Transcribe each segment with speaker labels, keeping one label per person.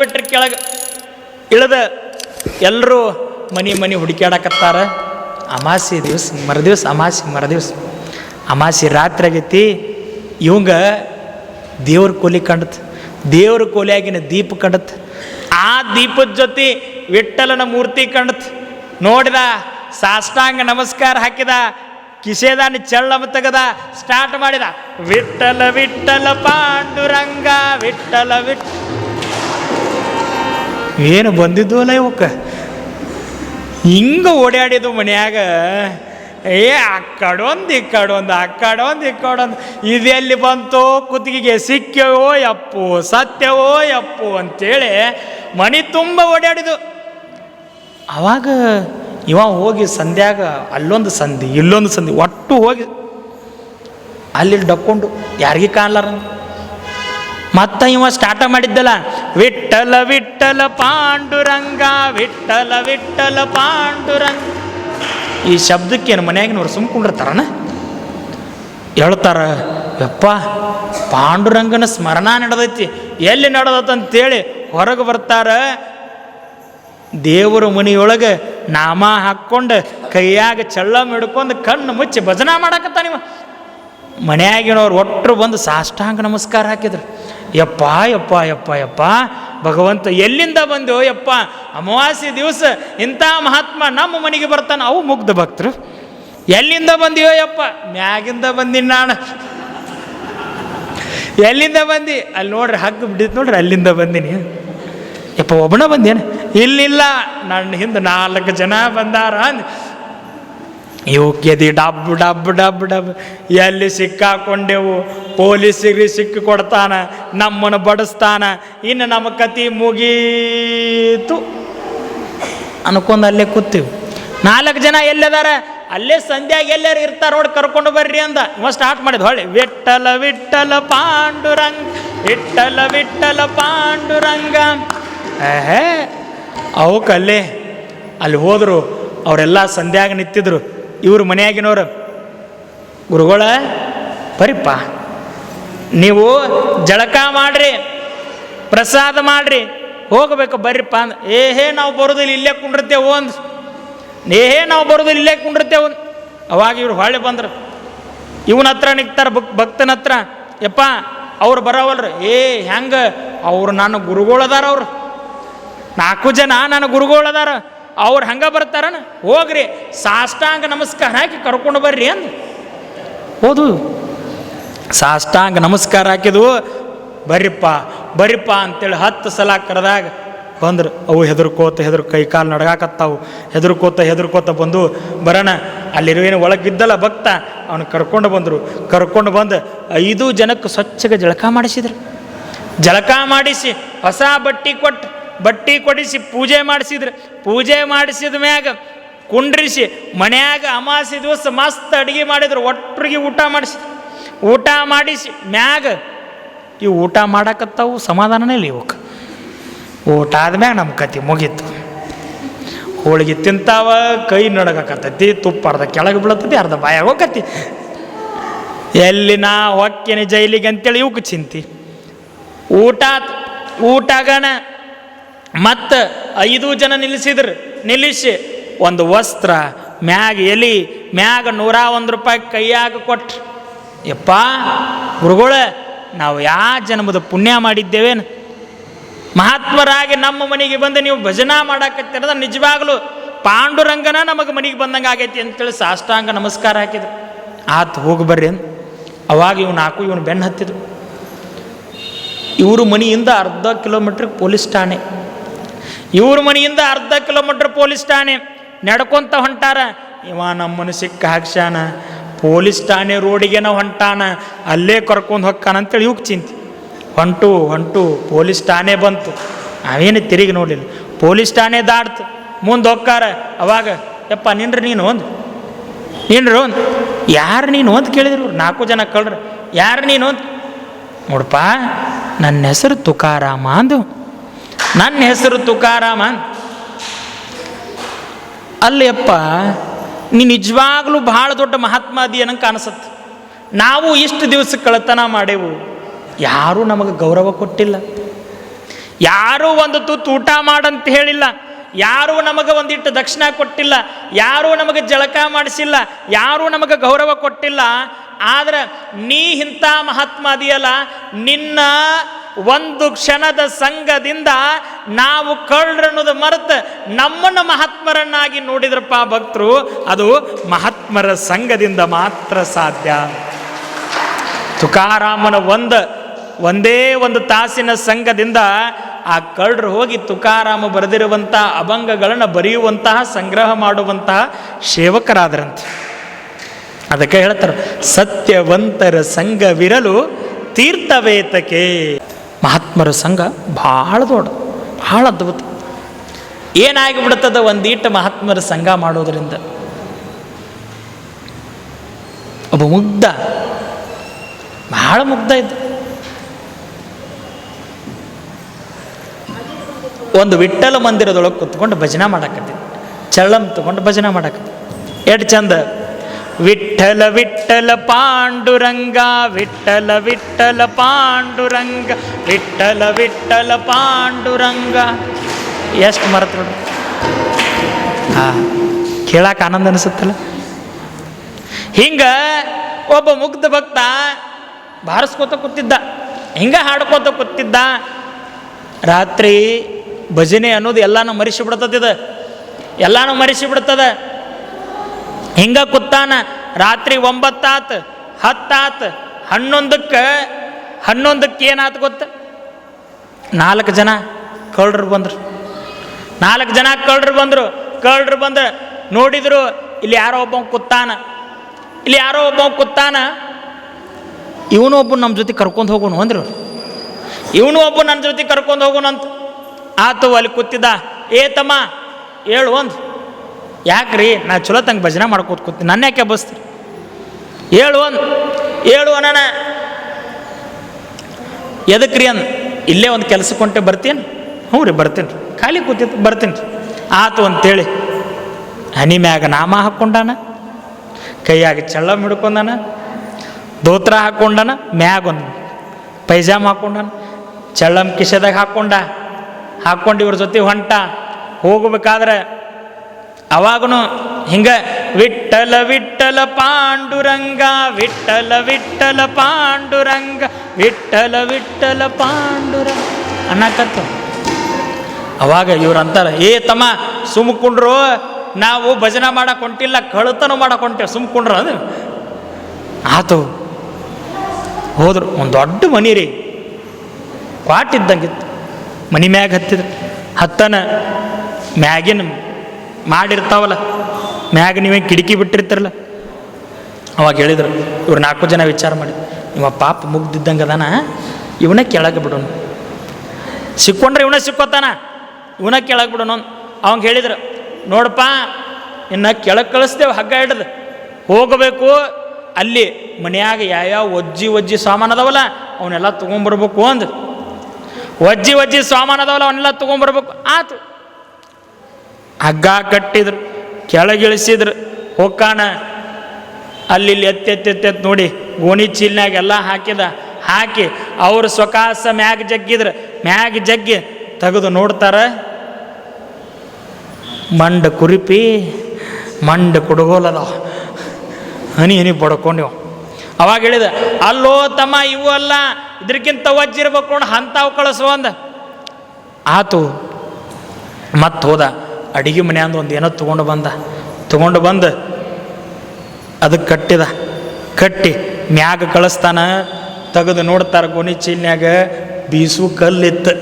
Speaker 1: ಬಿಟ್ರೆ ಕೆಳಗೆ ಇಳಿದ ಎಲ್ಲರೂ ಮನಿ ಮನಿ ಹುಡುಕ್ಯಾಡಕತ್ತಾರ. ಅಮಾಸಿ ದಿವಸ ಮರದಿವ್ಸ ಅಮಾಸಿ ಮರದಿವ್ಸ ಅಮಾಸಿ ರಾತ್ರಿ ಆಗೈತಿ, ಇವಂಗ ದೇವ್ರ ಕೂಲಿ ಕಂಡತ್, ದೇವ್ರ ಕೂಲಿಯಾಗಿನ ದೀಪ ಕಂಡತ್. ಆ ದೀಪದ ಜೊತೆ ವಿಠಲನ ಮೂರ್ತಿ ಕಂಡತ್. ನೋಡಿದ ಸಾಷ್ಟಾಂಗ ನಮಸ್ಕಾರ ಹಾಕಿದ ಕಿಸೆದಾನಿ ಚಳ್ಳಮ ತೆಗದ ಸ್ಟಾರ್ಟ್ ಮಾಡಿದ ವಿಠಲ ವಿಠಲ ಪಾಂಡುರಂಗ ವಿಠಲ ವಿಠ್ ಏನು ಬಂದಿದ್ದು ಅಲ್ಲ ಇವಕ್ಕೆ? ಹಿಂಗೆ ಓಡಾಡಿದ್ದು ಮನ್ಯಾಗ, ಏ, ಆ ಕಡೊಂದು ಈ ಕಡೊಂದು, ಆ ಕಡೊಂದು ಈ ಕಡೊಂದು ಇದೆಲ್ಲಿ ಬಂತು ಕುತ್ತಿಗೆಗೆ ಸಿಕ್ಕವೋ ಯಪ್ಪು ಸತ್ಯವೋ ಯಪ್ಪು ಅಂತೇಳಿ ಮನೆ ತುಂಬ ಓಡಾಡಿದು ಅವಾಗ ಇವ ಹೋಗಿ ಸಂಧ್ಯಾಗ ಅಲ್ಲೊಂದು ಸಂಧಿ, ಇಲ್ಲೊಂದು ಸಂಧಿ, ಒಟ್ಟು ಹೋಗಿ ಅಲ್ಲಿ ಡಕ್ಕೊಂಡು, ಯಾರಿಗೆ ಕಾಣಲಾರ ಮತ್ತ ಇವ ಸ್ಟಾರ್ಟ್ ಮಾಡಿದ್ದಲ್ಲ ವಿಠಲ ವಿಠಲ ಪಾಂಡುರಂಗ ವಿಠಲ ವಿಠಲ ಪಾಂಡುರಂಗ. ಈ ಶಬ್ದಕ್ಕೇನು ಮನ್ಯಾಗಿನವ್ರು ಸುಮ್ಕೊಂಡಿರ್ತಾರನ ಹೇಳ್ತಾರ, ಯಪ್ಪ, ಪಾಂಡುರಂಗನ ಸ್ಮರಣ ನಡೆದೈತಿ, ಎಲ್ಲಿ ಅಂತೇಳಿ ಹೊರಗೆ ಬರ್ತಾರ. ದೇವರ ಮನೆಯೊಳಗೆ ನಾಮ ಹಾಕ್ಕೊಂಡು ಕೈಯಾಗ ಚಳ್ಳಮ್ ಮಿಡ್ಕೊಂಡು ಕಣ್ಣು ಮುಚ್ಚಿ ಭಜನಾ ಮಾಡಕತ್ತ ನೀವು ಮನೆಯಾಗಿನವ್ರು ಒಟ್ಟರು ಬಂದು ಸಾಷ್ಟಾಂಗ ನಮಸ್ಕಾರ ಹಾಕಿದ್ರು. ಯಪ್ಪ ಯಪ್ಪ ಯಪ್ಪ ಯಪ್ಪ, ಭಗವಂತ ಎಲ್ಲಿಂದ ಬಂದು, ಯಪ್ಪ, ಅಮಾವಾಸ್ಯೆ ದಿವಸ ಇಂಥ ಮಹಾತ್ಮ ನಮ್ಮ ಮನೆಗೆ ಬರ್ತಾನೆ, ಅವು ಮುಗ್ಧ ಭಕ್ತರು. ಎಲ್ಲಿಂದ ಬಂದಿಯೋ, ಯಪ್ಪ, ಮ್ಯಾಗಿಂದ ಬಂದಿನಿ ನಾನು. ಎಲ್ಲಿಂದ ಬಂದಿ? ಅಲ್ಲಿ ನೋಡ್ರಿ, ಹಗ್ಗ ಬಿಟ್ಟಿದ್ ನೋಡ್ರಿ, ಅಲ್ಲಿಂದ ಬಂದಿನಿ. ಯಪ್ಪ, ಒಬ್ಬನ ಬಂದೇನು. ಇಲ್ಲಿಲ್ಲ, ನನ್ನ ಹಿಂದೆ ನಾಲ್ಕು ಜನ ಬಂದಾರ ಕೆದಿ ಡಬ್ ಡಬ್ ಡಬ್ ಡಬ್. ಎಲ್ಲಿ ಸಿಕ್ಕಾಕೊಂಡೆವು? ಪೊಲೀಸಿಗೆ ಸಿಕ್ಕಿ ಕೊಡ್ತಾನ ನಮ್ಮನ್ನು ಬಡಿಸ್ತಾನ. ಇನ್ನು ನಮ್ಮ ಕತಿ ಮುಗೀತು. ಅನ್ಕೊಂಡು ಅಲ್ಲೇ ಕೂತೀವಿ. ನಾಲ್ಕು ಜನ ಎಲ್ಲದಾರ? ಅಲ್ಲೇ ಸಂಧ್ಯಾಗ ಎಲ್ಲರೂ ಇರ್ತಾರ ನೋಡಿ, ಕರ್ಕೊಂಡು ಬರ್ರಿ ಅಂದ. ಇವ ಸ್ಟಾರ್ಟ್ ಮಾಡಿದ್. ಹೊಳ್ಳಿ. ವಿಠಲ ವಿಠಲ ಪಾಂಡುರಂಗ. ವಿಟ್ಟಲ ವಿಟ್ಟಲ ಪಾಂಡುರಂಗ. ಏಹೇ, ಅವಕ್ಕಲ್ಲೇ ಅಲ್ಲಿ ಹೋದರು. ಅವರೆಲ್ಲ ಸಂಧ್ಯಾಗ ನಿಂತಿದ್ರು. ಇವ್ರು ಮನೆಯಾಗಿನವರು ಗುರುಗಳ ಪರಿಪ್ಪ ನೀವು ಜಳಕ ಮಾಡ್ರಿ, ಪ್ರಸಾದ ಮಾಡ್ರಿ, ಹೋಗಬೇಕು ಬರ್ರಿಪ್ಪ ಅಂದ್ರೆ ಏಹೇ ನಾವು ಬರೋದಿಲ್ಲ ಇಲ್ಲೇ ಕುಂಡಿರ್ತೇವೆ ಅಂದ್. ಏಹೇ ನಾವು ಬರೋದಿಲ್ಲ ಇಲ್ಲೇ ಕುಂಡಿರ್ತೇವೆ ಅವಾಗ ಇವ್ರು ಹೊಳ್ಳಿ ಬಂದ್ರು. ಇವನ ಹತ್ರ ನಿಗ್ತಾರ ಭಕ್, ಭಕ್ತನ ಹತ್ರ, ಯಪ್ಪ, ಅವ್ರು ಬರೋವಲ್ರು. ಏ ಹೆಂಗೆ, ಅವ್ರು ನನ್ನ ಗುರುಗಳದಾರ ಅವ್ರು. ನಾಲ್ಕು ಜನ ನನ್ನ ಗುರುಗಳದಾರ. ಅವ್ರು ಹಂಗೆ ಬರ್ತಾರನ? ಹೋಗ್ರಿ, ಸಾಷ್ಟಾಂಗ ನಮಸ್ಕಾರ ಹಾಕಿ ಕರ್ಕೊಂಡು ಬರ್ರಿ ಅಂದ್ ಹೋದು. ಸಾಷ್ಟಾಂಗ ನಮಸ್ಕಾರ ಹಾಕಿದ್ವು. ಬರ್ರಿಪ್ಪ ಬರ್ರಿಪ್ಪ ಅಂತೇಳಿ ಹತ್ತು ಸಲ ಕರೆದಾಗ ಬಂದ್ರು. ಅವು ಹೆದರ್ಕೋತ ಹೆದ್ರ ಕೈ ಕಾಲು ನಡಗಾಕತ್ತಾವು. ಹೆದರ್ಕೋತ ಹೆದರ್ಕೋತ ಬಂದು, ಬರೋಣ, ಅಲ್ಲಿರುವೇನು ಒಳಗಿದ್ದಲ್ಲ ಭಕ್ತ, ಅವನು ಕರ್ಕೊಂಡು ಬಂದರು. ಕರ್ಕೊಂಡು ಬಂದು ಐದು ಜನಕ್ಕೆ ಸ್ವಚ್ಛಗೆ ಜಳಕ ಮಾಡಿಸಿದ್ರು. ಜಳಕ ಮಾಡಿಸಿ, ಹೊಸ ಬಟ್ಟಿ ಕೊಟ್ಟು ಬಟ್ಟಿ ಕೊಡಿಸಿ ಪೂಜೆ ಮಾಡಿಸಿದ್ರು. ಪೂಜೆ ಮಾಡಿಸಿದ ಮ್ಯಾಗ ಕುಂಡ್ರಿಸಿ ಮನ್ಯಾಗ ಅಮಾಸಿ ದಿವಸ ಮಸ್ತ್ ಅಡುಗೆ ಮಾಡಿದ್ರು. ಒಟ್ಟರಿಗೆ ಊಟ ಮಾಡಿಸಿ ಊಟ ಮಾಡಿಸಿ ಮ್ಯಾಗ ಈ ಊಟ ಮಾಡಕತ್ತಾವು ಸಮಾಧಾನನೇ ಇಲ್ಲ ಇವಕ್ಕೆ. ಊಟ ಆದ್ಮ್ಯಾಗ ನಮ್ಮ ಕತಿ ಮುಗೀತು. ಹೋಳಿಗೆ ತಿಂತಾವ, ಕೈ ನಡಗಕತ್ತೈತಿ, ತುಪ್ಪ ಅರ್ಧ ಕೆಳಗೆ ಬೀಳತ್ತೈತಿ, ಅರ್ಧ ಬಾಯಾಗ ಹೋಗತ್ತಿ ಎಲ್ಲಿ ನಾ ಹೊಕ್ಕಿನ ಜೈಲಿಗೆ ಅಂತೇಳಿ ಇವಕ್ಕೆ ಚಿಂತಿ. ಊಟ ಊಟಗಣ ಮತ್ತು ಐದು ಜನ ನಿಲ್ಲಿಸಿದ್ರು. ನಿಲ್ಲಿಸಿ ಒಂದು ವಸ್ತ್ರ, ಮ್ಯಾಗ ಎಲಿ, ಮ್ಯಾಗ ನೂರ ಒಂದು ರೂಪಾಯಿ ಕೈಯಾಗ ಕೊಟ್ರು. ಯಪ್ಪ, ಗುರುಗಳ, ನಾವು ಯಾವ ಜನ್ಮದ ಪುಣ್ಯ ಮಾಡಿದ್ದೇವೇನು? ಮಹಾತ್ಮರಾಗಿ ನಮ್ಮ ಮನೆಗೆ ಬಂದು ನೀವು ಭಜನಾ ಮಾಡಾಕತ್ತಿರದ ನಿಜವಾಗ್ಲೂ ಪಾಂಡುರಂಗನ ನಮಗೆ ಮನೆಗೆ ಬಂದಂಗೆ ಆಗೈತಿ ಅಂತೇಳಿ ಸಾಷ್ಟಾಂಗ ನಮಸ್ಕಾರ ಹಾಕಿದ್ರು. ಆತು ಹೋಗಿ ಬರ್ರಿ ಅಂತ ಅವಾಗ ಇವ್ನು ನಾಲ್ಕು ಇವನು ಬೆನ್ನು ಹತ್ತಿದ್ರು. ಇವರು ಮನೆಯಿಂದ ಅರ್ಧ ಕಿಲೋಮೀಟ್ರ್ ಪೊಲೀಸ್ ಠಾಣೆ. ಇವ್ರ ಮನೆಯಿಂದ ಅರ್ಧ ಕಿಲೋಮೀಟ್ರ್ ಪೊಲೀಸ್ ಠಾಣೆ ನಡ್ಕೊಂತ ಹೊಂಟಾರ. ಇವ ನಮ್ಮನ್ನು ಸಿಕ್ಕ ಹಾಕ್ಸ್ಯಾನ. ಪೊಲೀಸ್ ಠಾಣೆ ರೋಡಿಗೆ ಹೊಂಟಾನ. ಅಲ್ಲೇ ಕರ್ಕೊಂಡು ಹೊಕ್ಕಾನ ಅಂತೇಳಿ ಇವ್ಕೆ ಚಿಂತೆ. ಹೊಂಟು ಹೊಂಟು, ಪೊಲೀಸ್ ಠಾಣೆ ಬಂತು. ನಾವೇನು ತಿರುಗಿ ನೋಡಲಿಲ್ಲ. ಪೊಲೀಸ್ ಠಾಣೆ ದಾಡ್ತು ಮುಂದೆ ಹೊಕ್ಕಾರ, ಅವಾಗ, ಯಪ್ಪ, ನಿನ್ರಿ ನೀನು ಒಂದು ನಿನ್ರಿ ಒಂದು ಯಾರು ನೀನು ಅಂತ ಕೇಳಿದ್ರು ನಾಲ್ಕು ಜನ ಕಳ್ರಿ. ಯಾರು ನೀನು ಅಂತ ನೋಡಪ್ಪ ನನ್ನ ಹೆಸರು ತುಕಾರಾಮ ಅಂದು. ನನ್ನ ಹೆಸರು ತುಕಾರಾಮ ಅಲ್ಲಪ್ಪ ನೀ ನಿಜವಾಗ್ಲೂ ಭಾಳ ದೊಡ್ಡ ಮಹಾತ್ಮ ಅದಿ ಅನ್ನಂಗೆ ಕಾಣಿಸತ್ತೆ. ನಾವು ಇಷ್ಟು ದಿವಸ ಕಳತನ ಮಾಡೆವು. ಯಾರೂ ನಮಗೆ ಗೌರವ ಕೊಟ್ಟಿಲ್ಲ. ಯಾರೂ ಒಂದು ತುತ್ತು ಊಟ ಮಾಡಂತ ಹೇಳಿಲ್ಲ. ಯಾರೂ ನಮಗೆ ಒಂದಿಟ್ಟು ದಕ್ಷಿಣ ಕೊಟ್ಟಿಲ್ಲ, ಯಾರೂ ನಮಗೆ ಜಳಕ ಮಾಡಿಸಿಲ್ಲ, ಯಾರೂ ನಮಗೆ ಗೌರವ ಕೊಟ್ಟಿಲ್ಲ. ಆದ್ರೆ ನೀ ಇಂಥ ಮಹಾತ್ಮ ಅದೆಯಲ್ಲ, ನಿನ್ನ ಒಂದು ಕ್ಷಣದ ಸಂಘದಿಂದ ನಾವು ಕಳ್ಳರನ್ನೋದು ಮರೆತು ನಮ್ಮನ್ನು ಮಹಾತ್ಮರನ್ನಾಗಿ ನೋಡಿದ್ರಪ್ಪ ಭಕ್ತರು, ಅದು ಮಹಾತ್ಮರ ಸಂಘದಿಂದ ಮಾತ್ರ ಸಾಧ್ಯ. ತುಕಾರಾಮನ ಒಂದು, ಒಂದೇ ಒಂದು ತಾಸಿನ ಸಂಘದಿಂದ ಆ ಕಳ್ಳರು ಹೋಗಿ ತುಕಾರಾಮ ಬರೆದಿರುವಂಥ ಅಭಂಗಗಳನ್ನು ಬರೆಯುವಂತಹ, ಸಂಗ್ರಹ ಮಾಡುವಂತಹ ಸೇವಕರಾದರಂತೆ. ಅದಕ್ಕೆ ಹೇಳ್ತಾರೆ, ಸತ್ಯವಂತರ ಸಂಘವಿರಲು ತೀರ್ಥವೇತಕೆ. ಮಹಾತ್ಮರ ಸಂಘ ಭಾಳ ದೊಡ್ಡ, ಭಾಳ ಅದ್ಭುತ. ಏನಾಗಿ ಏನಾಗಿಬಿಡ್ತದ ಒಂದೀಟ ಮಹಾತ್ಮರ ಸಂಘ ಮಾಡೋದರಿಂದ? ಒಬ್ಬ ಮುಗ್ಧ ಬಹಳ ಮುಗ್ಧ ಇದ್ದ. ಒಂದು ವಿಠ್ಠಲ ಮಂದಿರದೊಳಗೆ ಕುತ್ಕೊಂಡು ಭಜನೆ ಮಾಡಾಕತ್ತೀನಿ ಚಳ್ಳಂ ತಗೊಂಡು ಭಜನೆ ಮಾಡಕತ್ತಿ. ಎಷ್ಟು ಚಂದ? ವಿಠಲ ವಿಠಲ ಪಾಂಡುರಂಗ ವಿಠಲ ವಿಠಲ ಪಾಂಡುರಂಗ ವಿಠಲ ವಿಠಲ ಪಾಂಡುರಂಗ. ಎಷ್ಟು ಮರೆತು ಹಾಂ ಹಾ ಕೇಳಾಕ ಆನಂದ ಅನಿಸುತ್ತಲ್ಲ? ಹಿಂಗ ಒಬ್ಬ ಮುಗ್ಧ ಭಕ್ತ ಬಾರಿಸ್ಕೋತ ಕೂತಿದ್ದ. ಹಿಂಗ ಹಾಡ್ಕೋತ ಕೂತಿದ್ದ. ರಾತ್ರಿ ಭಜನೆ ಅನ್ನೋದು ಎಲ್ಲಾನು ಮರಿಸಿ ಬಿಡ್ತದ ಎಲ್ಲಾನು ಮರಿಸಿ ಬಿಡ್ತದ ಹಿಂಗ ಕುತ್ತಾನ, ರಾತ್ರಿ ಒಂಬತ್ತಾತ್, ಹತ್ತಾತ್, ಹನ್ನೊಂದಕ್ಕೆ ಹನ್ನೊಂದಕ್ಕೆ ಏನಾತು ಗೊತ್ತ? ನಾಲ್ಕು ಜನ ಕಳ್ಳರು ಬಂದ್ರು. ನಾಲ್ಕು ಜನ ಕಳ್ಳರು ಬಂದರು. ಕಳ್ಳರು ಬಂದು ನೋಡಿದ್ರು, ಇಲ್ಲಿ ಯಾರೋ ಒಬ್ಬ ಕುತ್ತಾನ. ಇಲ್ಲಿ ಯಾರೋ ಒಬ್ಬ ಕುತ್ತಾನ ಇವನು ಒಬ್ಬ ನಮ್ಮ ಜೊತೆ ಕರ್ಕೊಂಡು ಹೋಗೋಣ ಅಂದ್ರು. ಇವನು ಒಬ್ಬ ನನ್ನ ಜೊತೆ ಕರ್ಕೊಂಡು ಹೋಗೋಣ ಅಂತ. ಆತು ಅಲ್ಲಿ ಕೂತಿದ್ದ, ಏ ತಮ್ಮ, ಹೇಳು ಒಂದು. ಯಾಕ್ರಿ? ನಾ ಚಲೋ ತಂಗೆ ಭಜನೆ ಮಾಡ್ಕೋತ ಕೂತೀನಿ ನನ್ನ ಯಾಕೆ ಬಸ್ತೀರಿ ಹೇಳು ಒಂದು, ಹೇಳು ಅಣ್ಣ ಎದಕ್ರಿ ಅಂದ್? ಇಲ್ಲೇ ಒಂದು ಕೆಲಸ ಹೊಂಟೆ ಬರ್ತೀನಿ. ಹ್ಞೂ ರೀ, ಬರ್ತೀನಿ. ರೀ ಖಾಲಿ ಕೂತಿತ್ತು ಬರ್ತೀನಿ. ರೀ ಆತು ಅಂತೇಳಿ. ಹನಿ ಮ್ಯಾಗ ನಾಮ ಹಾಕ್ಕೊಂಡಾನ ಕೈಯಾಗ ಚಳ್ಳಮ್ ಹಿಡ್ಕೊಂಡಾನ, ದೋತ್ರ ಹಾಕ್ಕೊಂಡಾನ ಮ್ಯಾಗ ಒಂದು ಪೈಜಾಮ ಹಾಕ್ಕೊಂಡಾನ ಚಳ್ಳಂ ಕಿಶೆದಾಗ ಹಾಕ್ಕೊಂಡ ಹಾಕ್ಕೊಂಡು ಇವ್ರ ಜೊತೆ ಹೊಂಟ. ಹೋಗಬೇಕಾದ್ರೆ ಅವಾಗನು ಹಿಂಗ ವಿಠಲ ವಿಠಲ ಪಾಂಡುರಂಗ ವಿಠಲ ವಿಠಲ ಪಾಂಡುರಂಗ ವಿಠಲ ವಿಠಲ ಪಾಂಡುರಂಗ ಅನ್ನಕತ್ತ. ಅವಾಗ ಇವ್ರು ಅಂತಾರೆ, ಏ ತಮ್ಮ, ಸುಮ್ಕೊಂಡ್ರು, ನಾವು ಭಜನೆ ಮಾಡಕ್ ಹೊಂಟಿಲ್ಲ ಕಳ್ತನ ಮಾಡಕ್ ಹೊಂಟೇವೆ, ಸುಮ್ಕೊಂಡ್ರ ಅದು. ಆತು. ಹೋದ್ರು, ಒಂದು ದೊಡ್ಡ ಮನಿ ರೀ, ಕ್ವಾಟ್ ಇದ್ದಂಗಿತ್ತು. ಮನಿ ಮ್ಯಾಗ ಹತ್ತಿದ್ರು ಹತ್ತನ ಮ್ಯಾಗಿನ ಮಾಡಿರ್ತಾವಲ್ಲ, ಮ್ಯಾಗ ನೀವೇ ಕಿಟಕಿ ಬಿಟ್ಟಿರ್ತಾರಲ್ಲ. ಅವಾಗ ಹೇಳಿದ್ರು, ಇವ್ರು ನಾಲ್ಕು ಜನ ವಿಚಾರ ಮಾಡಿ ನಿಮ್ಮ ಪಾಪ ಮುಗ್ದಿದ್ದಂಗೆ ಅದಾನ, ಇವನ ಕೆಳಗೆ ಬಿಡೋನು ಸಿಕ್ಕೊಂಡ್ರೆ ಇವನ ಸಿಕ್ಕೋತಾನ, ಇವನ ಕೆಳಗೆ ಬಿಡೋನು ಅವಂಗೆ ಹೇಳಿದ್ರು, ನೋಡಪ್ಪ ಇನ್ನು ಕೆಳಗೆ ಕಳಿಸ್ತೇವೆ ಹಗ್ಗ ಹಿಡ್ದು. ಹೋಗಬೇಕು, ಅಲ್ಲಿ ಮನೆಯಾಗ ಯಾವ್ಯಾವ ಒಜ್ಜಿ ಒಜ್ಜಿ ಸಾಮಾನು ಅದಾವಲ್ಲ ಅವನ್ನೆಲ್ಲ ತೊಗೊಂಬರ್ಬೇಕು ಅಂದು. ಒಜ್ಜಿ ಒಜ್ಜಿ ಸಾಮಾನು ಅದಾವಲ್ಲ, ಅವನ್ನೆಲ್ಲ ತೊಗೊಂಬರ್ಬೇಕು ಆತು. ಹಗ್ಗ ಕಟ್ಟಿದ್ರು, ಕೆಳಗಿಳಿಸಿದ್ರು ಹೊಕ್ಕಾಣ ಅಲ್ಲಿ ಇಲ್ಲಿ ಎತ್ತಿ ಎತ್ತಿ ಎತ್ತಿ ಎತ್ತಿ ನೋಡಿ, ಗೋಣಿ ಚೀಲ್ನಾಗ ಎಲ್ಲ ಹಾಕಿದ. ಹಾಕಿ ಅವ್ರ ಸ್ವಕಾಸ ಮ್ಯಾಗ ಜಗ್ಗಿದ್ರು. ಮ್ಯಾಗ ಜಗ್ಗಿ ತೆಗೆದು ನೋಡ್ತಾರ. ಮಂಡ ಕುರಿಪಿ, ಮಂಡ ಕುಡುಗೋಲದ. ಹನಿ ಹನಿ ಪಡ್ಕೊಂಡಿವ ಅವಾಗ ಹೇಳಿದ, ಅಲ್ಲೋ ತಮ್ಮ, ಇವು ಅಲ್ಲ ಇದ್ರಕ್ಕಿಂತ ವಜ್ಜಿರ್ಬೇಕು ನೋಡಿ, ಅಂಥವು ಕಳಿಸು ಅಂದ. ಆತು ಮತ್ತೆ ಹೋದ. ಅಡಿಗೆ ಮನೆಯಂದು ಒಂದು ಏನೋ ತೊಗೊಂಡು ಬಂದ. ತೊಗೊಂಡು ಬಂದು ಅದಕ್ಕೆ ಕಟ್ಟಿದ. ಕಟ್ಟಿ, ಮ್ಯಾಗ ಕಳಿಸ್ತಾನ, ತೆಗೆದು ನೋಡ್ತಾರ ಗೋಣಿ ಚೀಲ್ನ್ಯಾಗ ಬೀಸು ಕಲ್ಲಿತ್ತು.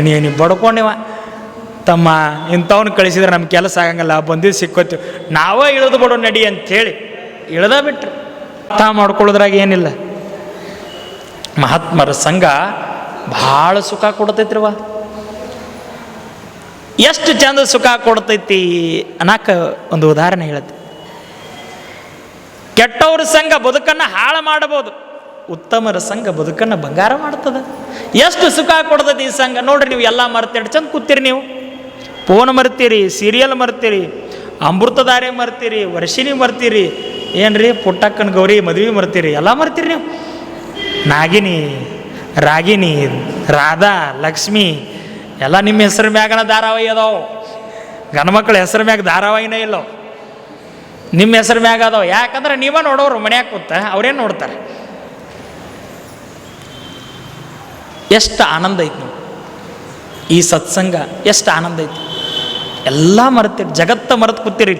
Speaker 1: ನೀನು ಬಡ್ಕೊಂಡಿವ. ತಮ್ಮ, ಇಂಥವ್ನ ಕಳಿಸಿದ್ರೆ ನಮ್ಮ ಕೆಲಸ ಆಗಂಗಿಲ್ಲ ಬಂದಿದ್ದು ಸಿಕ್ಕೋತೀವಿ. ನಾವೇ ಇಳಿದು ಬಿಡೋ ನಡಿ ಅಂಥೇಳಿ ಇಳ್ದ ಬಿಟ್ರು. ಅರ್ಥ ಮಾಡ್ಕೊಳ್ಳೋದ್ರಾಗ ಏನಿಲ್ಲ. ಮಹಾತ್ಮರ ಸಂಘ ಭಾಳ ಸುಖ ಕೊಡ್ತೈತ್ರಿವ ಎಷ್ಟು ಚಂದ ಸುಖ ಕೊಡ್ತೈತಿ ಅನ್ನಕ ಒಂದು ಉದಾಹರಣೆ ಹೇಳುತ್ತೆ. ಕೆಟ್ಟವ್ರ ಸಂಘ ಬದುಕನ್ನು ಹಾಳು ಮಾಡಬಹುದು ಉತ್ತಮರ ಸಂಘ ಬದುಕನ್ನು ಬಂಗಾರ ಮಾಡ್ತದ. ಎಷ್ಟು ಸುಖ ಕೊಡ್ತೈತಿ ಈ ಸಂಘ? ನೋಡ್ರಿ ನೀವು ಎಲ್ಲ ಮರ್ತೀರಿ ಚಂದ ಕೂತಿರಿ ನೀವು. ಫೋನ್ ಮರ್ತೀರಿ ಸೀರಿಯಲ್ ಮರ್ತೀರಿ ಅಮೃತಧಾರೆ ಮರ್ತೀರಿ ವರ್ಷಿನಿ ಮರ್ತೀರಿ ಏನ್ರಿ ಪುಟ್ಟಕ್ಕನ ಗೌರಿ ಮದುವೆ ಮರ್ತೀರಿ ಎಲ್ಲ ಮರ್ತೀರಿ ನೀವು. ನಾಗಿನಿ, ರಾಗಿಣಿ, ರಾಧಾ, ಲಕ್ಷ್ಮಿ, ಎಲ್ಲ ನಿಮ್ಮ ಹೆಸರು ಮ್ಯಾಗನ ಧಾರಾವಾಹಿ ಅದಾವು. ಗಂಡ್ಮಕ್ಳ ಹೆಸರು ಮ್ಯಾಗ ಧಾರಾವಾಹಿನೇ ಇಲ್ಲ ನಿಮ್ಮ ಹೆಸರು ಮ್ಯಾಗ ಅದಾವ. ಯಾಕಂದ್ರೆ ನೀವ ನೋಡೋರು ಮನ್ಯಾಗ ಕೂತ ಅವ್ರೇನು ನೋಡ್ತಾರೆ? ಎಷ್ಟು ಆನಂದ ಐತಿ ನೋಡಿ. ಈ ಸತ್ಸಂಗ ಎಷ್ಟು ಆನಂದ ಐತಿ. ಎಲ್ಲ ಮರೆತಿರಿ, ಜಗತ್ತ ಮರೆತು ಕೂತಿರಿ.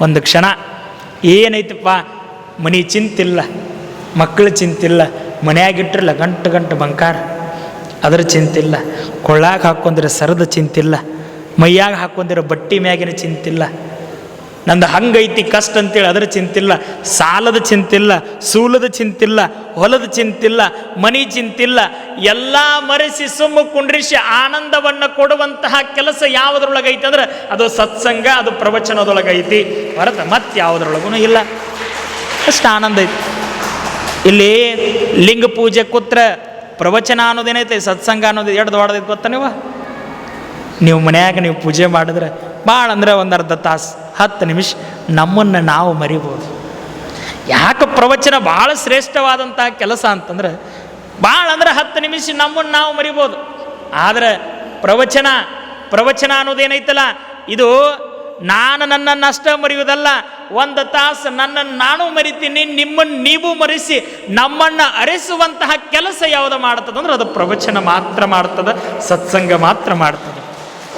Speaker 1: ಒಂದು ಕ್ಷಣ, ಏನೈತಪ್ಪ? ಮನಿ ಚಿಂತಿಲ್ಲ ಮಕ್ಕಳು ಚಿಂತಿಲ್ಲ ಮನ್ಯಾಗಿಟ್ಟಿರಲ್ಲ ಗಂಟು ಗಂಟು ಬಂಕಾರ ಅದ್ರ ಚಿಂತಿಲ್ಲ. ಕೊಳ್ಳಾಗ ಹಾಕ್ಕೊಂಡಿರೋ ಸರದ ಚಿಂತಿಲ್ಲ. ಮೈಯಾಗ ಹಾಕ್ಕೊಂಡಿರೋ ಬಟ್ಟಿ ಮ್ಯಾಗಿನ ಚಿಂತಿಲ್ಲ. ನಂದು ಹಂಗೈತಿ ಕಷ್ಟ ಅಂತೇಳಿ ಅದರ ಚಿಂತಿಲ್ಲ. ಸಾಲದ ಚಿಂತಿಲ್ಲ, ಸೂಲದ ಚಿಂತಿಲ್ಲ, ಹೊಲದ ಚಿಂತಿಲ್ಲ, ಮನಿ ಚಿಂತಿಲ್ಲ. ಎಲ್ಲ ಮರೆಸಿ ಸುಮ್ಮ ಕುಂಡ್ರಿಸಿ ಆನಂದವನ್ನು ಕೊಡುವಂತಹ ಕೆಲಸ ಯಾವುದ್ರೊಳಗೈತಿ ಅಂದ್ರೆ ಅದು ಸತ್ಸಂಗ, ಅದು ಪ್ರವಚನದೊಳಗೈತಿ. ಹೊರತ ಮತ್ತೆ ಯಾವುದ್ರೊಳಗೂ ಇಲ್ಲ. ಅಷ್ಟು ಆನಂದ ಐತಿ. ಇಲ್ಲಿ ಲಿಂಗ ಪೂಜೆ ಕೂತ್ರ ಪ್ರವಚನ ಅನ್ನೋದೇನೈತೆ ಸತ್ಸಂಗ ಅನ್ನೋದು ಎರಡು ದೊಡ್ಡದೈತೆ ಗೊತ್ತ ನೀವು? ನೀವು ಮನ್ಯಾಗ ನೀವು ಪೂಜೆ ಮಾಡಿದ್ರೆ ಭಾಳ ಅಂದರೆ ಒಂದು ಅರ್ಧ ತಾಸು, ಹತ್ತು ನಿಮಿಷ ನಮ್ಮನ್ನು ನಾವು ಮರಿಬೋದು. ಯಾಕೆ ಪ್ರವಚನ ಭಾಳ ಶ್ರೇಷ್ಠವಾದಂತಹ ಕೆಲಸ ಅಂತಂದ್ರೆ ಭಾಳ ಅಂದ್ರೆ ಹತ್ತು ನಿಮಿಷ ನಮ್ಮನ್ನು ನಾವು ಮರಿಬೋದು. ಆದರೆ ಪ್ರವಚನ ಪ್ರವಚನ ಅನ್ನೋದೇನೈತಲ್ಲ ಇದು ನಾನು ನನ್ನನ್ನು ಅಷ್ಟ ಮರೆಯುವುದಲ್ಲ, ಒಂದು ತಾಸು ನನ್ನನ್ನು ನಾನು ಮರಿತೀನಿ, ನಿಮ್ಮನ್ನು ನೀವು ಮರೆಸಿ, ನಮ್ಮನ್ನು ಅರಿಸುವಂತಹ ಕೆಲಸ ಯಾವುದು ಮಾಡ್ತದಂದ್ರೆ ಅದು ಪ್ರವಚನ ಮಾತ್ರ ಮಾಡ್ತದೆ, ಸತ್ಸಂಗ ಮಾತ್ರ ಮಾಡ್ತದೆ.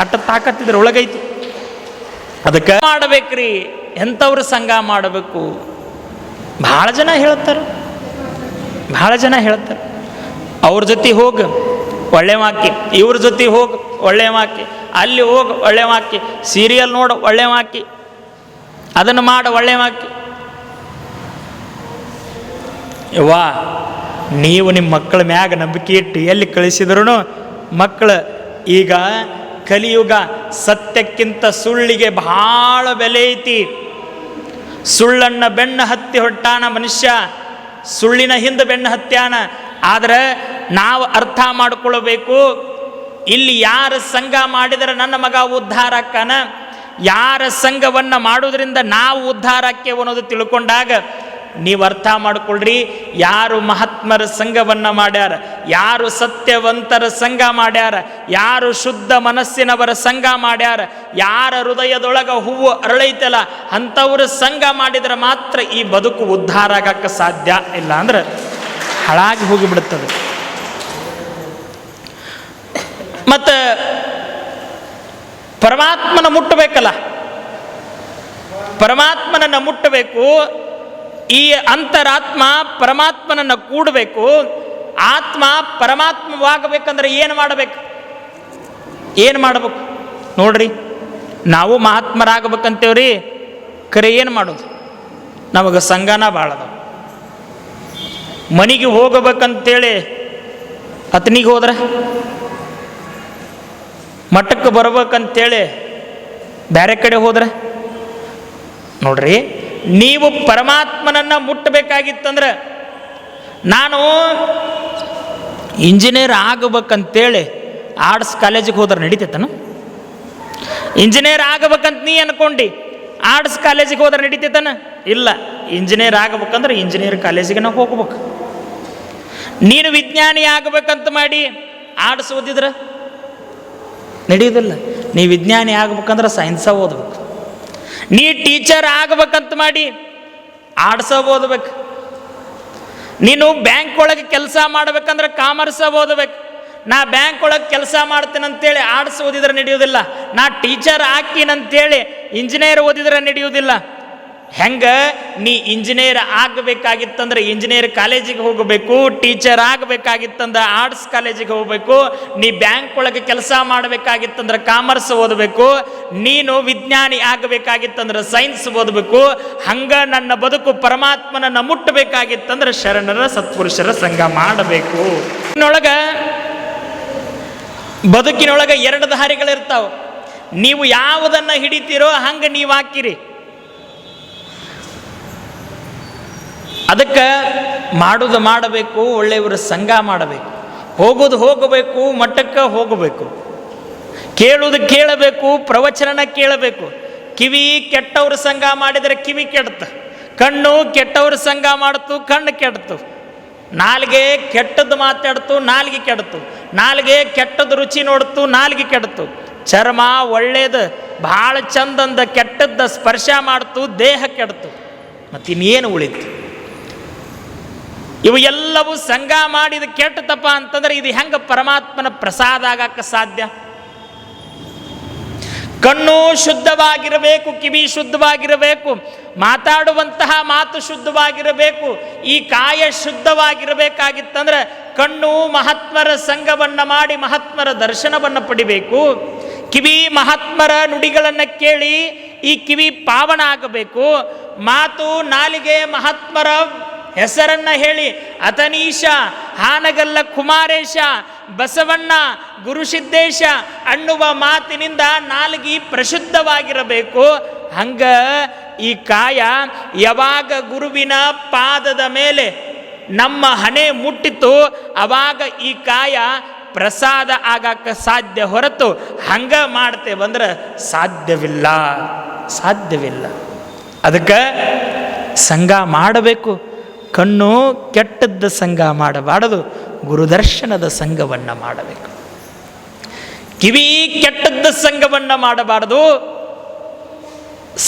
Speaker 1: ಅಟ್ಟ ತಾಕತ್ತಿದ್ರೆ ಒಳಗೈತಿ. ಅದಕ್ಕೆ ಮಾಡಬೇಕ್ರಿ? ಎಂಥವ್ರ ಸಂಘ ಮಾಡಬೇಕು? ಭಾಳ ಜನ ಹೇಳ್ತಾರೆ. ಭಾಳ ಜನ ಹೇಳ್ತಾರೆ. ಅವ್ರ ಜೊತೆ ಹೋಗಿ, ಒಳ್ಳೆ ವಾಕಿ ಇವ್ರ ಜೊತೆ ಹೋಗಿ, ಒಳ್ಳೆ ವಾಕಿ ಅಲ್ಲಿ ಹೋಗಿ ಒಳ್ಳೆ ವಾಕಿ ಸೀರಿಯಲ್ ನೋಡು, ಒಳ್ಳೆ ವಾಕಿ ಅದನ್ನು ಮಾಡು, ಒಳ್ಳೆ ವಾಕಿ ಯವ್ವಾ, ನೀವು ನಿಮ್ಮ ಮಕ್ಕಳ ಮ್ಯಾಗ ನಂಬಿಕೆ ಇಟ್ಟು ಎಲ್ಲಿ ಕಳಿಸಿದ್ರು ಮಕ್ಕಳು ಈಗ ಕಲಿಯುಗ ಸತ್ಯಕ್ಕಿಂತ ಸುಳ್ಳಿಗೆ ಬಹಳ ಬೆಲೆ ಐತಿ. ಸುಳ್ಳನ್ನು ಬೆನ್ನ ಹತ್ತಿ ಹೊಟ್ಟಾನ ಮನುಷ್ಯ, ಸುಳ್ಳಿನ ಹಿಂದೆ ಬೆನ್ನ ಹತ್ಯಾನ. ಆದರೆ ನಾವು ಅರ್ಥ ಮಾಡಿಕೊಳ್ಳಬೇಕು ಇಲ್ಲಿ ಯಾರ ಸಂಘ ಮಾಡಿದರೆ ನನ್ನ ಮಗ ಉದ್ಧಾರ ಅಕ್ಕನ ಯಾರ ಸಂಘವನ್ನು ಮಾಡೋದ್ರಿಂದ ನಾವು ಉದ್ಧಾರ ಆಕ್ಕೇವು ಅನ್ನೋದು ತಿಳ್ಕೊಂಡಾಗ ನೀವು ಅರ್ಥ ಮಾಡ್ಕೊಳ್ರಿ, ಯಾರು ಮಹಾತ್ಮರ ಸಂಘವನ್ನು ಮಾಡ್ಯಾರ, ಯಾರು ಸತ್ಯವಂತರ ಸಂಘ ಮಾಡ್ಯಾರ, ಯಾರು ಶುದ್ಧ ಮನಸ್ಸಿನವರ ಸಂಘ ಮಾಡ್ಯಾರ, ಯಾರ ಹೃದಯದೊಳಗ ಹೂವು ಅರಳೈತಲ್ಲ, ಅಂಥವ್ರ ಸಂಘ ಮಾಡಿದ್ರೆ ಮಾತ್ರ ಈ ಬದುಕು ಉದ್ಧಾರ ಆಗಕ್ಕೆ ಸಾಧ್ಯ ಇಲ್ಲ ಅಂದ್ರೆ ಹಾಳಾಗಿ ಹೋಗಿಬಿಡುತ್ತದೆ. ಮತ್ತು ಪರಮಾತ್ಮನ ಮುಟ್ಟಬೇಕಲ್ಲ? ಪರಮಾತ್ಮನನ್ನು ಮುಟ್ಟಬೇಕು, ಈ ಅಂತರಾತ್ಮ ಪರಮಾತ್ಮನನ್ನು ಕೂಡಬೇಕು, ಆತ್ಮ ಪರಮಾತ್ಮವಾಗಬೇಕಂದ್ರೆ ಏನು ಮಾಡಬೇಕು? ಏನು ಮಾಡಬೇಕು? ನೋಡ್ರಿ, ನಾವು ಮಹಾತ್ಮರಾಗಬೇಕಂತೇವ್ರಿ, ಕರೆ ಏನು ಮಾಡೋದು? ನಮಗೆ ಸಂಘನ ಭಾಳದ ಮನೆಗೆ ಹೋಗಬೇಕಂತೇಳಿ, ಅತನಿಗೆ ಹೋದ್ರೆ? ಮಠಕ್ಕೆ ಬರ್ಬೇಕಂತೇಳಿ ಬೇರೆ ಕಡೆ ಹೋದ್ರೆ? ನೋಡ್ರಿ, ನೀವು ಪರಮಾತ್ಮನನ್ನ ಮುಟ್ಟಬೇಕಾಗಿತ್ತಂದ್ರೆ ನಾನು ಇಂಜಿನಿಯರ್ ಆಗಬೇಕಂತೇಳಿ ಆರ್ಟ್ಸ್ ಕಾಲೇಜಿಗೆ ಹೋದ್ರೆ ನಡೀತೈತನ? ಇಂಜಿನಿಯರ್ ಆಗಬೇಕಂತ ನೀ ಅನ್ಕೊಂಡು, ಆರ್ಟ್ಸ್ ಕಾಲೇಜಿಗೆ ಹೋದ್ರೆ ನಡೀತೈತನ? ಇಲ್ಲ, ಇಂಜಿನಿಯರ್ ಆಗಬೇಕಂದ್ರೆ ಇಂಜಿನಿಯರ್ ಕಾಲೇಜಿಗೆ ನಾವು ಹೋಗ್ಬೇಕು. ನೀನು ವಿಜ್ಞಾನಿ ಆಗಬೇಕಂತ ಮಾಡಿ ಆರ್ಟ್ಸ್ ಓದಿದ್ರೆ? ನಡೆಯೋದಿಲ್ಲ ನೀ ವಿಜ್ಞಾನಿ ಆಗ್ಬೇಕಂದ್ರೆ ಸೈನ್ಸ ಓದ್ಬೇಕು. ನೀ ಟೀಚರ್ ಆಗ್ಬೇಕಂತ ಮಾಡಿ ಆರ್ಟ್ಸ ಓದ್ಬೇಕು. ನೀನು ಬ್ಯಾಂಕ್ ಒಳಗೆ ಕೆಲಸ ಮಾಡ್ಬೇಕಂದ್ರೆ ಕಾಮರ್ಸ ಓದ್ಬೇಕು. ನಾ ಬ್ಯಾಂಕ್ ಒಳಗೆ ಕೆಲಸ ಮಾಡ್ತೀನಂತೇಳಿ ಆರ್ಟ್ಸ್ ಓದಿದ್ರೆ ನಡೆಯೋದಿಲ್ಲ ನಾ ಟೀಚರ್ ಹಾಕಿನಂತೇಳಿ ಇಂಜಿನಿಯರ್ ಓದಿದ್ರೆ ನಡೆಯೋದಿಲ್ಲ ಹೆಂಗ ನೀ ಇಂಜಿನಿಯರ್ ಆಗಬೇಕಾಗಿತ್ತಂದ್ರೆ ಇಂಜಿನಿಯರ್ ಕಾಲೇಜಿಗೆ ಹೋಗಬೇಕು, ಟೀಚರ್ ಆಗಬೇಕಾಗಿತ್ತಂದ್ರೆ ಆರ್ಟ್ಸ್ ಕಾಲೇಜಿಗೆ ಹೋಗಬೇಕು, ನೀ ಬ್ಯಾಂಕ್ ಒಳಗೆ ಕೆಲಸ ಮಾಡಬೇಕಾಗಿತ್ತಂದ್ರೆ ಕಾಮರ್ಸ್ ಓದಬೇಕು, ನೀನು ವಿಜ್ಞಾನಿ ಆಗಬೇಕಾಗಿತ್ತಂದ್ರೆ ಸೈನ್ಸ್ ಓದಬೇಕು, ಹಂಗೆ ನನ್ನ ಬದುಕು ಪರಮಾತ್ಮನನ್ನ ಮುಟ್ಟಬೇಕಾಗಿತ್ತಂದ್ರೆ ಶರಣರ ಸತ್ಪುರುಷರ ಸಂಘ ಮಾಡಬೇಕು. ಇನ್ನೊಳಗೆ ಬದುಕಿನೊಳಗೆ ಎರಡು ದಾರಿಗಳಿರ್ತಾವ. ನೀವು ಯಾವುದನ್ನ ಹಿಡಿತೀರೋ ಹಂಗೆ ನೀವು ಹಾಕಿರಿ. ಅದಕ್ಕೆ ಮಾಡೋದು ಮಾಡಬೇಕು, ಒಳ್ಳೆಯವರ ಸಂಘ ಮಾಡಬೇಕು. ಹೋಗೋದು ಹೋಗಬೇಕು, ಮಟ್ಟಕ್ಕೆ ಹೋಗಬೇಕು. ಕೇಳುವುದು ಕೇಳಬೇಕು, ಪ್ರವಚನನ ಕೇಳಬೇಕು. ಕಿವಿ ಕೆಟ್ಟವ್ರ ಸಂಘ ಮಾಡಿದರೆ ಕಿವಿ ಕೆಡ್ತ ಕಣ್ಣು ಕೆಟ್ಟವ್ರ ಸಂಘ ಮಾಡ್ತು, ಕಣ್ಣು ಕೆಡ್ತು ನಾಲ್ಗೆ ಕೆಟ್ಟದ್ದು ಮಾತಾಡ್ತು, ನಾಲ್ಗೆ ಕೆಡ್ತು ನಾಲ್ಗೆ ಕೆಟ್ಟದ್ದು ರುಚಿ ನೋಡ್ತು, ನಾಲ್ಗೆ ಕೆಡ್ತು ಚರ್ಮ ಒಳ್ಳೇದು, ಭಾಳ ಚಂದಂದ ಕೆಟ್ಟದ್ದ ಸ್ಪರ್ಶ ಮಾಡ್ತು, ದೇಹ ಕೆಡ್ತು ಮತ್ತಿನ್ನೇನು ಉಳಿತು? ಇವು ಎಲ್ಲವೂ ಸಂಘ ಮಾಡಿದ ಕೆಟ್ಟ ಕೆಟ್ಟತಪ್ಪ ಅಂತಂದ್ರೆ ಇದು ಹೆಂಗೆ ಪರಮಾತ್ಮನ ಪ್ರಸಾದ ಆಗಕ್ಕೆ ಸಾಧ್ಯ? ಕಣ್ಣು ಶುದ್ಧವಾಗಿರಬೇಕು, ಕಿವಿ ಶುದ್ಧವಾಗಿರಬೇಕು, ಮಾತಾಡುವಂತಹ ಮಾತು ಶುದ್ಧವಾಗಿರಬೇಕು, ಈ ಕಾಯ ಶುದ್ಧವಾಗಿರಬೇಕಾಗಿತ್ತಂದ್ರೆ ಕಣ್ಣು ಮಹಾತ್ಮರ ಸಂಘವನ್ನು ಮಾಡಿ ಮಹಾತ್ಮರ ದರ್ಶನವನ್ನು ಪಡಿಬೇಕು, ಕಿವಿ ಮಹಾತ್ಮರ ನುಡಿಗಳನ್ನು ಕೇಳಿ ಈ ಕಿವಿ ಪಾವನ ಆಗಬೇಕು, ಮಾತು ನಾಲಿಗೆ ಮಹಾತ್ಮರ ಹೆಸರನ್ನ ಹೇಳಿ. ಅತನೀಶ ಹಾನಗಲ್ಲ ಕುಮಾರೇಶ, ಬಸವಣ್ಣ ಗುರುಸಿದ್ದೇಶ ಅನ್ನುವ ಮಾತಿನಿಂದ ನಾಲ್ಗಿ ಪ್ರಶುದ್ಧವಾಗಿರಬೇಕು. ಹಂಗ ಈ ಕಾಯ ಯಾವಾಗ ಗುರುವಿನ ಪಾದದ ಮೇಲೆ ನಮ್ಮ ಹಣೆ ಮುಟ್ಟಿತು, ಅವಾಗ ಈ ಕಾಯ ಪ್ರಸಾದ ಆಗಕ್ಕೆ ಸಾಧ್ಯ ಹೊರತು ಹಂಗ ಮಾಡ್ತೇವಂದ್ರೆ ಸಾಧ್ಯವಿಲ್ಲ. ಸಾಧ್ಯವಿಲ್ಲ. ಅದಕ್ಕೆ ಸಂಘ ಮಾಡಬೇಕು. ಕಣ್ಣು ಕೆಟ್ಟದ್ದ ಸಂಘ ಮಾಡಬಾರದು, ಗುರುದರ್ಶನದ ಸಂಘವನ್ನು ಮಾಡಬೇಕು. ಕಿವಿ ಕೆಟ್ಟದ್ದ ಸಂಘವನ್ನು ಮಾಡಬಾರದು,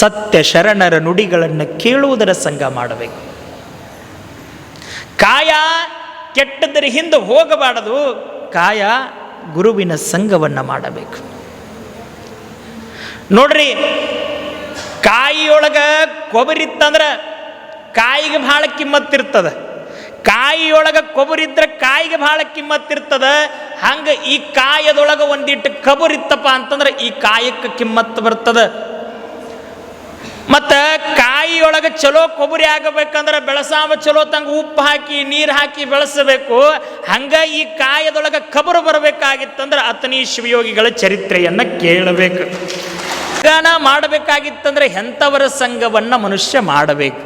Speaker 1: ಸತ್ಯ ಶರಣರ ನುಡಿಗಳನ್ನು ಕೇಳುವುದರ ಸಂಘ ಮಾಡಬೇಕು. ಕಾಯ ಕೆಟ್ಟದರ ಹಿಂದೆ ಹೋಗಬಾರದು, ಕಾಯ ಗುರುವಿನ ಸಂಘವನ್ನು ಮಾಡಬೇಕು. ನೋಡ್ರಿ, ಕಾಯಿಯೊಳಗ ಕೊಬ್ಬರಿತ್ತಂದ್ರೆ ಕಾಯಿಗೆ ಭಾಳ ಕಿಮ್ಮತ್ತಿರ್ತದೆ ಕಾಯಿಯೊಳಗೆ ಕೊಬ್ಬರಿದ್ರೆ ಕಾಯಿಗೆ ಭಾಳ ಕಿಮ್ಮತ್ತಿರ್ತದ ಹಂಗೆ ಈ ಕಾಯದೊಳಗೆ ಒಂದಿಟ್ಟು ಕಬರಿತ್ತಪ್ಪ ಅಂತಂದ್ರೆ ಈ ಕಾಯಕ್ಕೆ ಕಿಮ್ಮತ್ತು ಬರ್ತದ. ಮತ್ತು ಕಾಯಿಯೊಳಗೆ ಚಲೋ ಕೊಬ್ಬರಿ ಆಗಬೇಕಂದ್ರೆ ಬೆಳಸಾವ ಚಲೋ ತಂಗ ಉಪ್ಪು ಹಾಕಿ, ನೀರು ಹಾಕಿ ಬೆಳೆಸಬೇಕು. ಹಂಗ ಈ ಕಾಯದೊಳಗೆ ಕಬರು ಬರಬೇಕಾಗಿತ್ತಂದ್ರೆ ಅತನಿ ಶಿವಯೋಗಿಗಳ ಚರಿತ್ರೆಯನ್ನು ಕೇಳಬೇಕು. ಗಾನ ಮಾಡಬೇಕಾಗಿತ್ತಂದ್ರೆ ಎಂಥವರ ಸಂಘವನ್ನು ಮನುಷ್ಯ ಮಾಡಬೇಕು.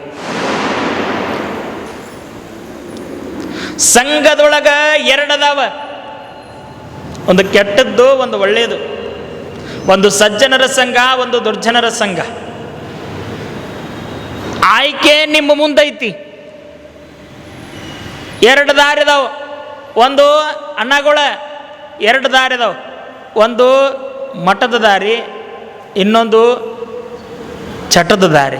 Speaker 1: ಸಂಘದೊಳಗ ಎರಡದಾವ. ಒಂದು ಕೆಟ್ಟದ್ದು, ಒಂದು ಒಳ್ಳೆಯದು ಒಂದು ಸಜ್ಜನರ ಸಂಘ, ಒಂದು ದುರ್ಜನರ ಸಂಘ. ಆಯ್ಕೆ ನಿಮ್ಮ ಮುಂದೈತಿ. ಎರಡು ದಾರಿದಾವ. ಒಂದು ಅಣ್ಣಗಳ ಎರಡು ದಾರಿದಾವ. ಒಂದು ಮಠದ ದಾರಿ, ಇನ್ನೊಂದು ಚಟದ ದಾರಿ.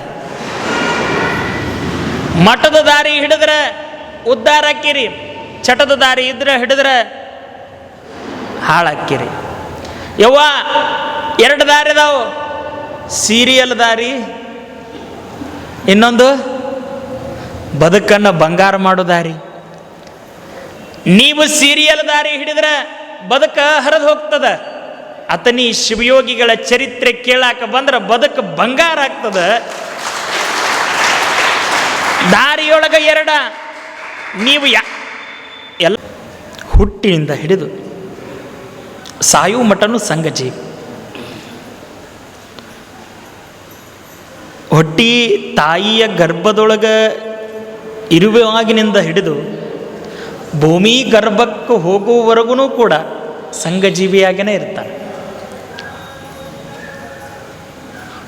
Speaker 1: ಮಠದ ದಾರಿ ಹಿಡಿದ್ರೆ ಉದ್ಧಾರ ಆಕ್ಕಿರಿ ಚಟದ ದಾರಿ ಇದ್ರೆ ಹಿಡಿದ್ರೆ ಹಾಳಾಕ್ಕಿರಿ ಯವ್ವ, ಎರಡು ದಾರಿ ಅದಾವು. ಸೀರಿಯಲ್ ದಾರಿ, ಇನ್ನೊಂದು ಬದುಕನ್ನು ಬಂಗಾರ ಮಾಡೋ ದಾರಿ. ನೀವು ಸೀರಿಯಲ್ ದಾರಿ ಹಿಡಿದ್ರೆ ಬದುಕ ಹರಿದು ಹೋಗ್ತದ. ಅತನಿ ಶಿವಯೋಗಿಗಳ ಚರಿತ್ರೆ ಕೇಳಾಕ ಬಂದ್ರೆ ಬದುಕು ಬಂಗಾರ ಆಗ್ತದ. ದಾರಿಯೊಳಗ ಎರಡ ನೀವು ಯಾ ಎಲ್ಲ ಹುಟ್ಟಿನಿಂದ ಹಿಡಿದು ಸಾಯು ಮಠನು ಸಂಘಜೀವಿ ಹೊಟ್ಟಿ ತಾಯಿಯ ಗರ್ಭದೊಳಗೆ ಇರುವಾಗಿನಿಂದ ಹಿಡಿದು ಭೂಮಿ ಗರ್ಭಕ್ಕೆ ಹೋಗುವವರೆಗೂ ಕೂಡ ಸಂಘಜೀವಿಯಾಗೇ ಇರ್ತಾನೆ.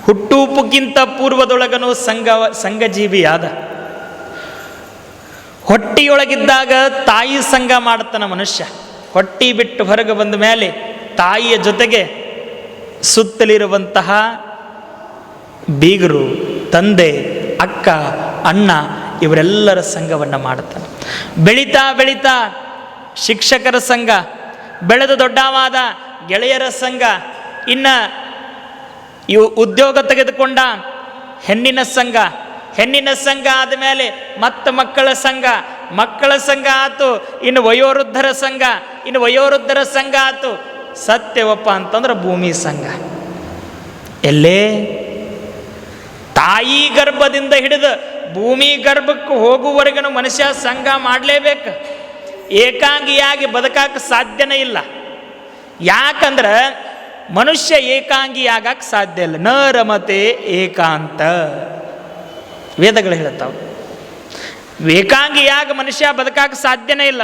Speaker 1: ಹುಟ್ಟುಪಕ್ಕಿಂತ ಪೂರ್ವದೊಳಗನು ಸಂಘ ಸಂಘಜೀವಿಯಾದ ಹೊಟ್ಟಿಯೊಳಗಿದ್ದಾಗ ತಾಯಿ ಸಂಘ ಮಾಡುತ್ತಾನೆ ಮನುಷ್ಯ. ಹೊಟ್ಟಿ ಬಿಟ್ಟು ಹೊರಗೆ ಬಂದ ಮೇಲೆ ತಾಯಿಯ ಜೊತೆಗೆ ಸುತ್ತಲಿರುವಂತಹ ಬೀಗರು, ತಂದೆ, ಅಕ್ಕ, ಅಣ್ಣ ಇವರೆಲ್ಲರ ಸಂಘವನ್ನು ಮಾಡುತ್ತಾನೆ. ಬೆಳೀತಾ ಬೆಳೀತಾ ಶಿಕ್ಷಕರ ಸಂಘ, ಬೆಳೆದು ದೊಡ್ಡವಾದ ಗೆಳೆಯರ ಸಂಘ, ಇನ್ನು ಇವು ಉದ್ಯೋಗ ತೆಗೆದುಕೊಂಡ ಹೆಣ್ಣಿನ ಸಂಘ ಹೆಣ್ಣಿನ ಸಂಘ ಆದಮೇಲೆ ಮತ್ತೆ ಮಕ್ಕಳ ಸಂಘ. ಮಕ್ಕಳ ಸಂಘ ಆತು, ಇನ್ನು ವಯೋವೃದ್ಧರ ಸಂಘ. ಇನ್ನು ವಯೋವೃದ್ಧರ ಸಂಘ ಆತು. ಸತ್ಯವಪ್ಪ ಅಂತಂದ್ರೆ ಭೂಮಿ ಸಂಘ. ಎಲ್ಲೇ? ತಾಯಿ ಗರ್ಭದಿಂದ ಹಿಡಿದು ಭೂಮಿ ಗರ್ಭಕ್ಕೆ ಹೋಗುವವರೆಗೂ ಮನುಷ್ಯ ಸಂಘ ಮಾಡಲೇಬೇಕು. ಏಕಾಂಗಿಯಾಗಿ ಬದುಕಕ್ಕೆ ಸಾಧ್ಯನೇ ಇಲ್ಲ. ಯಾಕಂದ್ರೆ ಮನುಷ್ಯ ಏಕಾಂಗಿಯಾಗಕ್ಕೆ ಸಾಧ್ಯ ಇಲ್ಲ. ನ ರಮತೆ ಏಕಾಂತ. ವೇದಗಳು ಹೇಳ್ತಾವೆ ಏಕಾಂಗಿಯಾಗ ಮನುಷ್ಯ ಬದುಕಾಕ ಸಾಧ್ಯನೇ ಇಲ್ಲ.